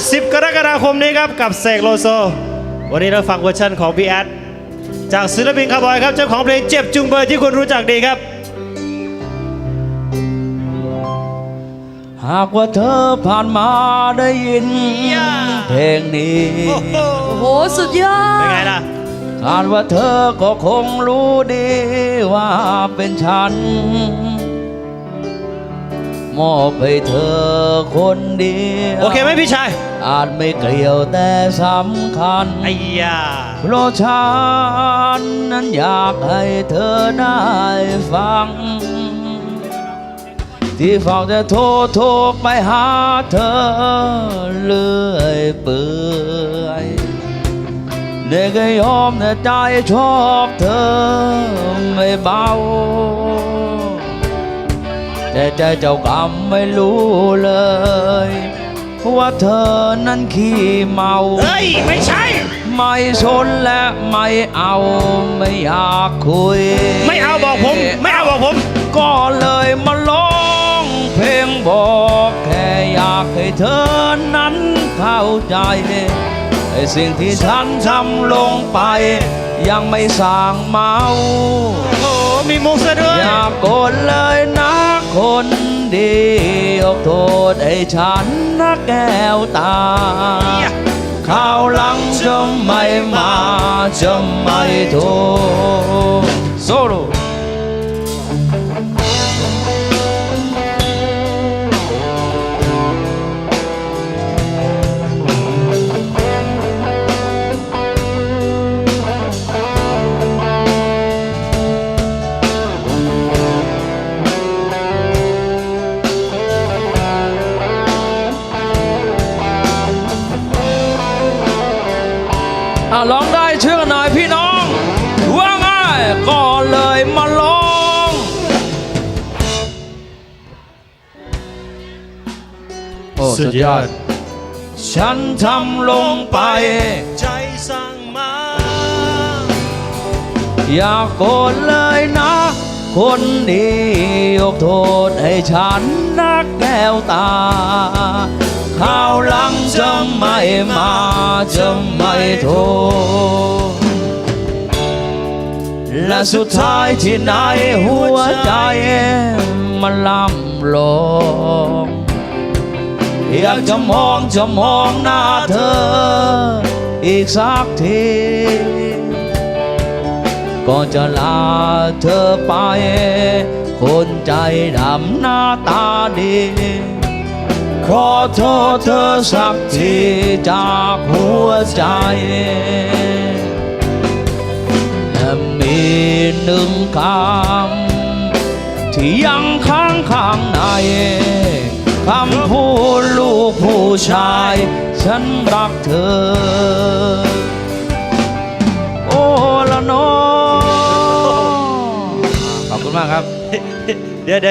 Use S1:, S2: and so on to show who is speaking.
S1: 10 กรกฎาคมนี้ครับกับเสกโลโซ วันนี้เราฟังเวอร์ชันของพี่แอดจากศิลปินคาร์บอยครับเจ้าของเพลงเจ็บจุงเบยที่คุณรู้จักดีครับ
S2: หากว่าเธอผ่านมาได้ยิน
S1: ย่า
S2: เพลงนี้
S1: โอ้โห
S3: โอ้โหสุดยอ
S1: เป็น
S3: ด
S1: ไงล่ะ
S2: คาดว่าเธอก็คงรู้ดีว่าเป็นฉัน มอบให้เธอคนเดียว
S1: โอเคไหมพี่ชาย
S2: อาจไม่เกลียวแต่สำคัญ
S1: ไอ้ยา
S2: เพราะฉันนั้นอยากให้เธอได้ฟัง ที่ฟังจะโทรโทรไปหาเธอเลื่อยเปื่อยเด็กก็ยอมแต่ใจชอบเธอไม่เบา แต่ใจเจ้ากรรมไม่รู้เลย ว่าเธอนั้นขี้เมา
S1: เฮ้ย ไม่ใช่
S2: ไม่สนและไม่เอาไม่อยากคุย
S1: ไม่เอาบอกผม ไม่เอาบอกผม
S2: ก็เลยมาร้องเพลงบอกแค่อยากให้เธอนั้นเข้าใจไอ้สิ่งที่ฉันทำลงไป ยังไม่สร้างเมา
S1: โอ้โหมีมุกซะด้วย
S2: อย่ากโกรธเลยนะ คนดียกโทษให้ฉันนะแก้วตาข้าวหลังจะไม่มาจะไม่โทษ อะร้องได้เชื่อหน่อยพี่น้อง ว่าง่ายก็เลยมาร้อง โอ้
S1: สุดยอด
S2: ฉันทำลงไป
S1: ใจสั่งมา
S2: อย่าโกรธเลยนะ คนดียกโทษให้ฉันนักแก้วตาข้าวหังจะไม่มาจะไม่โทษและสุดท้ายที่ไหนหัวใจมันลำลงอยากจะมองจะมองหน้าเธอ อีกสักทีก็จะลาเธอไป คนใจดำหน้าตาดี ขอโทษเธอสักทีจากหัวใจและมีหนึ่งคำที่ยังค้างข้างในคำพูดลูกผู้ชาย ฉันรักเธอ โอ้ละน้องขอบคุณมากครับ
S1: เดี๋ยวเดี๋ยว